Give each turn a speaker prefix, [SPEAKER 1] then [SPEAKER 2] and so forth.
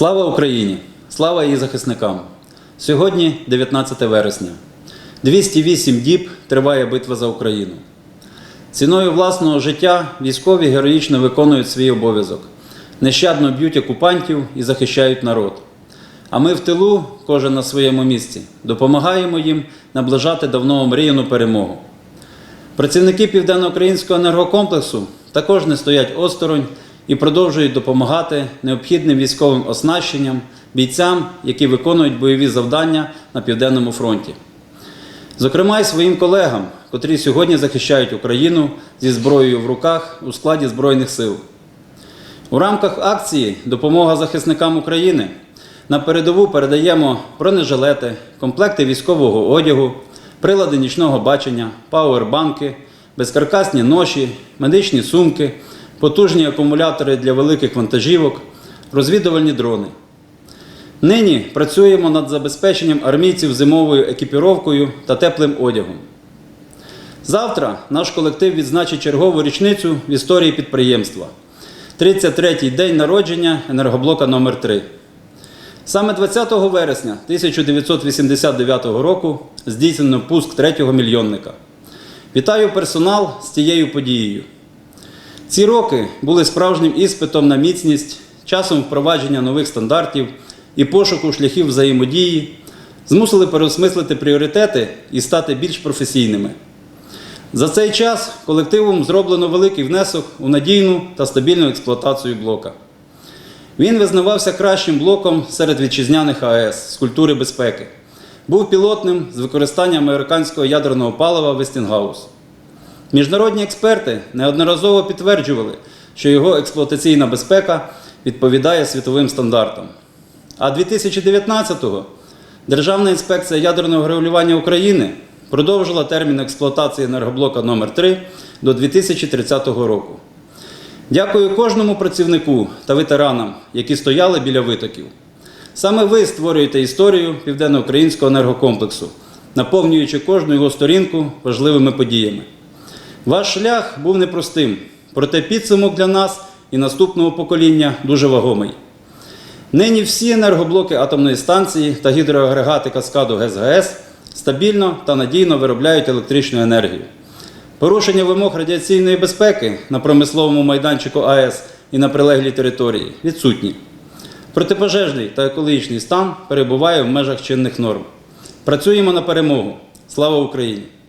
[SPEAKER 1] Слава Україні! Слава її захисникам! Сьогодні 19 вересня. 208 діб триває битва за Україну. Ціною власного життя військові героїчно виконують свій обов'язок, нещадно б'ють окупантів і захищають народ. А ми в тилу, кожен на своєму місці, допомагаємо їм наближати давно омріяну перемогу. Працівники Південноукраїнського енергокомплексу також не стоять осторонь і продовжують допомагати необхідним військовим оснащенням бійцям, які виконують бойові завдання на Південному фронті. Зокрема, й своїм колегам, котрі сьогодні захищають Україну зі зброєю в руках у складі Збройних сил. У рамках акції Допомога захисникам України на передову передаємо бронежилети, комплекти військового одягу, прилади нічного бачення, пауербанки, безкаркасні ноші, медичні сумки, потужні акумулятори для великих вантажівок, розвідувальні дрони. Нині працюємо над забезпеченням армійців зимовою екіпіровкою та теплим одягом. Завтра наш колектив відзначить чергову річницю в історії підприємства. 33-й день народження енергоблока номер 3 Саме 20 вересня 1989 року здійснено пуск третього мільйонника. Вітаю персонал з цією подією. Ці роки були справжнім іспитом на міцність, часом впровадження нових стандартів і пошуку шляхів взаємодії, змусили переосмислити пріоритети і стати більш професійними. За цей час колективом зроблено великий внесок у надійну та стабільну експлуатацію блока. Він визнавався кращим блоком серед вітчизняних АЕС з культури безпеки. Був пілотним з використанням американського ядерного палива Вестінгаус. Міжнародні експерти неодноразово підтверджували, що його експлуатаційна безпека відповідає світовим стандартам. А 2019-го Державна інспекція ядерного регулювання України продовжила термін експлуатації енергоблока номер 3 до 2030 року. Дякую кожному працівнику та ветеранам, які стояли біля витоків. Саме ви створюєте історію південноукраїнського енергокомплексу, наповнюючи кожну його сторінку важливими подіями. Ваш шлях був непростим, проте підсумок для нас і наступного покоління дуже вагомий. Нині всі енергоблоки атомної станції та гідроагрегати каскаду ГЕС-ГАЕС стабільно та надійно виробляють електричну енергію. Порушення вимог радіаційної безпеки на промисловому майданчику АЕС і на прилеглій території відсутні. Протипожежний та екологічний стан перебуває в межах чинних норм. Працюємо на перемогу. Слава Україні!